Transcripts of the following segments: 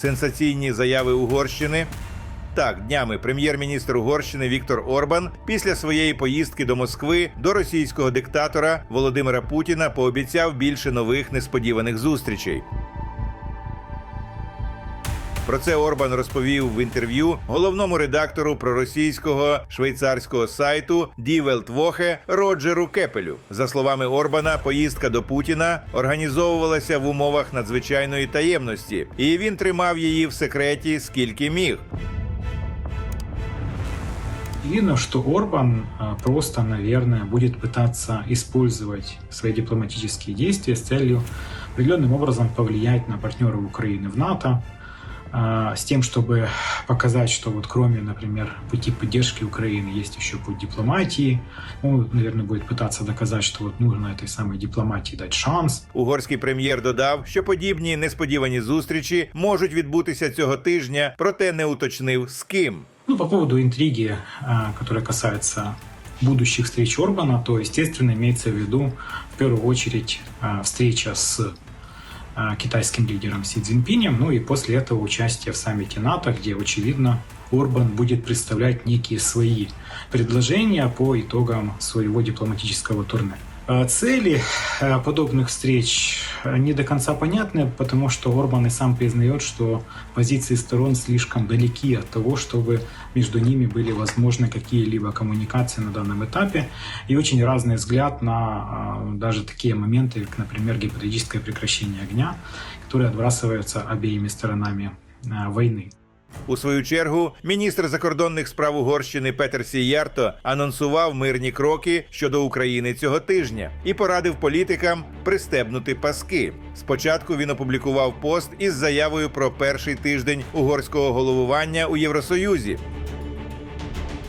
Сенсаційні заяви Угорщини. Так, днями прем'єр-міністр Угорщини Віктор Орбан після своєї поїздки до Москви до російського диктатора Володимира Путіна пообіцяв більше нових несподіваних зустрічей. Про це Орбан розповів в інтерв'ю головному редактору проросійського швейцарського сайту Die Welt Woche Роджеру Кепелю. За словами Орбана, поїздка до Путіна організовувалася в умовах надзвичайної таємності, і він тримав її в секреті скільки міг. Видно, что Орбан а, просто, наверное, будет пытаться использовать свои дипломатические действия с целью определенным образом повлиять на партнеров Украины в НАТО, а, с тем, чтобы показать, что вот кроме, например, пути поддержки Украины есть еще путь дипломатии. Он, наверное, будет пытаться доказать, что вот нужно этой самой дипломатии дать шанс. Угорський прем'єр додав, що подібні несподівані зустрічі можуть відбутися цього тижня, проте не уточнив з ким. Ну, по поводу интриги, а, которая касается будущих встреч Орбана, то, естественно, имеется в виду в первую очередь а, встреча с а, китайским лидером Си Цзиньпинем, ну и после этого участие в саммите НАТО, где, очевидно, Орбан будет представлять некие свои предложения по итогам своего дипломатического турне. А, Цели а, подобных встреч а, не до конца понятны, потому что Орбан и сам признает, что позиции сторон слишком далеки от того, чтобы между ними были возможны какие-либо коммуникации на данном этапе, и очень разный взгляд на даже такие моменты, как, например, гипотетическое прекращение огня, которое отбрасывается обеими сторонами войны. У свою чергу міністр закордонних справ Угорщини Петер Сіярто анонсував мирні кроки щодо України цього тижня і порадив політикам пристебнути паски. Спочатку він опублікував пост із заявою про перший тиждень угорського головування у Євросоюзі.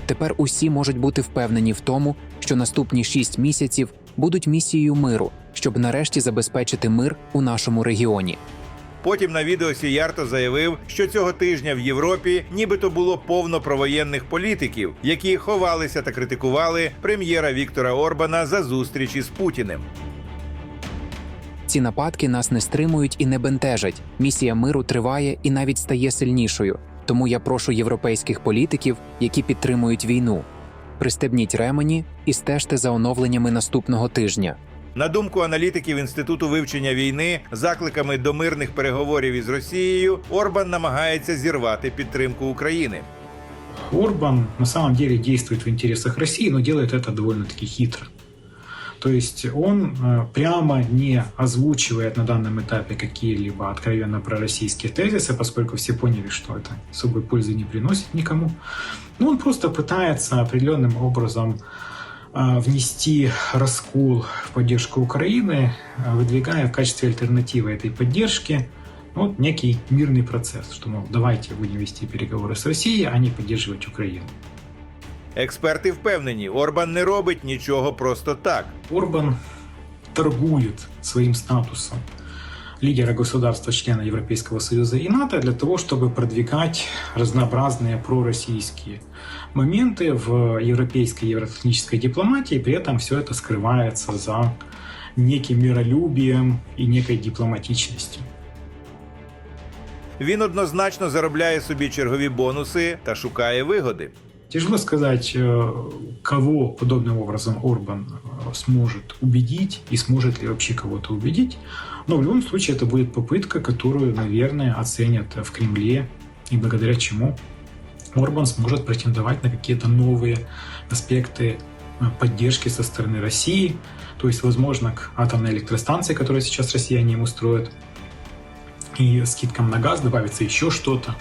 Тепер усі можуть бути впевнені в тому, що наступні шість місяців будуть місією миру, щоб нарешті забезпечити мир у нашому регіоні. Потім на відео Сіярто заявив, що цього тижня в Європі нібито було повно провоєнних політиків, які ховалися та критикували прем'єра Віктора Орбана за зустрічі з Путіним. Ці нападки нас не стримують і не бентежать. Місія миру триває і навіть стає сильнішою. Тому я прошу європейських політиків, які підтримують війну. Пристебніть ремені і стежте за оновленнями наступного тижня. На думку аналітиків інституту вивчення війни, закликами до мирних переговорів із Росією Орбан намагається зірвати підтримку України. Орбан на самом деле действует в интересах России, но делает это довольно-таки хитро. То есть он э, прямо не озвучивает на данном этапе какие-либо откровенно пророссийские тезисы, поскольку все поняли, что это особой пользы не приносит никому. Но он просто пытается определенным образом э, внести раскол в поддержку Украины, э, выдвигая в качестве альтернативы этой поддержки ну, вот некий мирный процесс, что, мол, давайте будем вести переговоры с Россией, а не поддерживать Украину. Експерти впевнені, Орбан не робить нічого просто так. Орбан торгует своим статусом лидера государства-члена Европейского Союза и НАТО для того, чтобы продвигать разнообразные пророссийские моменты в европейской и евроатлантической дипломатии, при этом все это скрывается за неким миролюбием и некой дипломатичностью. Він однозначно заробляє собі чергові бонуси та шукає вигоди. Тяжело сказать, э, кого подобным образом Орбан э, сможет убедить и сможет ли вообще кого-то убедить. Но в любом случае это будет попытка, которую, наверное, оценят в Кремле и благодаря чему Орбан сможет претендовать на какие-то новые аспекты э, поддержки со стороны России, то есть, возможно, к атомной электростанции, которую сейчас россияне ему строят, и скидкам на газ добавится еще что-то.